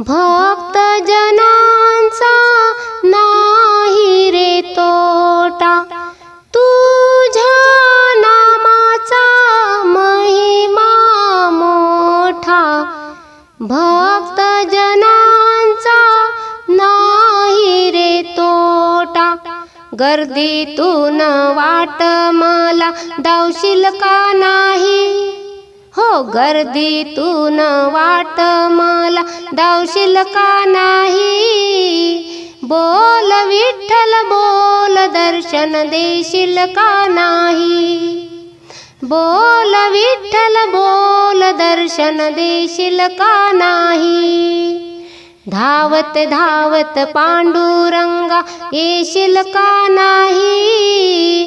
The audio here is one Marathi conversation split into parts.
भक्त जनांचा नाही रे तोटा. तुझ्या नामाचा महिमा मोठा. भक्त जनांचा नाही रे तोटा. गर्दीतून वाट मला दावशील का नाही? हो गर्दीतून वाट मला दावशील का नाही? बोल विठ्ठल बोल दर्शन देशील का नाही? बोल विठ्ठल बोल दर्शन देशील का नाही? धावत धावत पांडुरंगा येशील का नाही?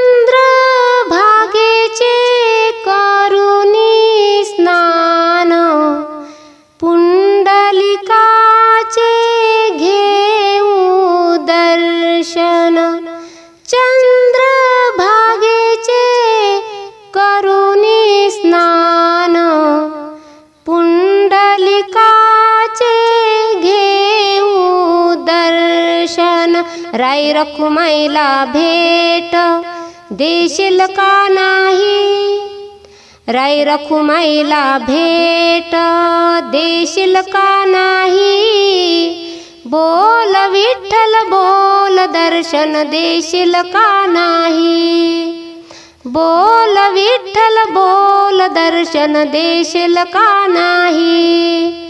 राई रखुमाईला भेट देशील का नाही? राई रखुमाईला भेट देशील का नाही? बोल विठ्ठल बोल दर्शन देशील का नाही? बोल विठ्ठल बोल दर्शन देशील का नाही?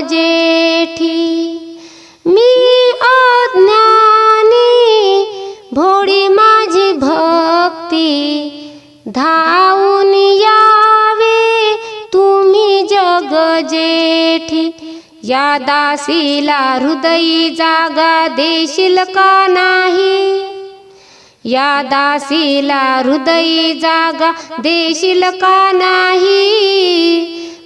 जेठी मी अज्ञानी भोळी माझी भक्ती धावून यावे. तुम्ही जग जेठी या दासीला हृदयी जागा देशील का नाही? या दासीला हृदयी जागा देशील का नाही?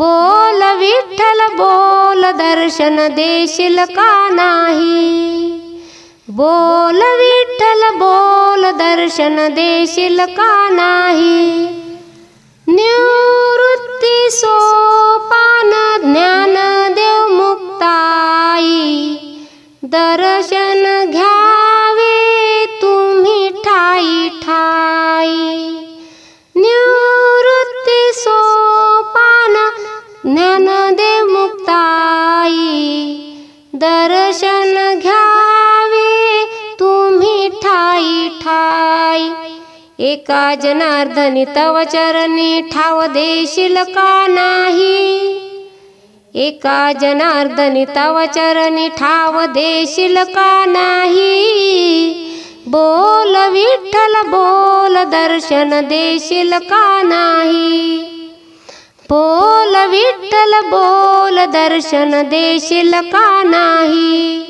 बोल विठ्ठल बोल दर्शन देशील का नाही? बोल विठ्ठल बोल दर्शन देशील का नाही? निवृत्ती सोप एका जनार्दनी तव चरणी ठाव देशील का नाही? एका जनार्दनी तव चरणी ठाव देशील का नाही? बोल विठ्ठल बोल दर्शन देशील का नाही? बोल विठ्ठल बोल दर्शन देशील का नाही?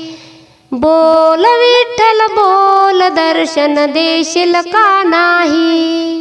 बोल विठ्ठल बोल दर्शन देशील का नाही?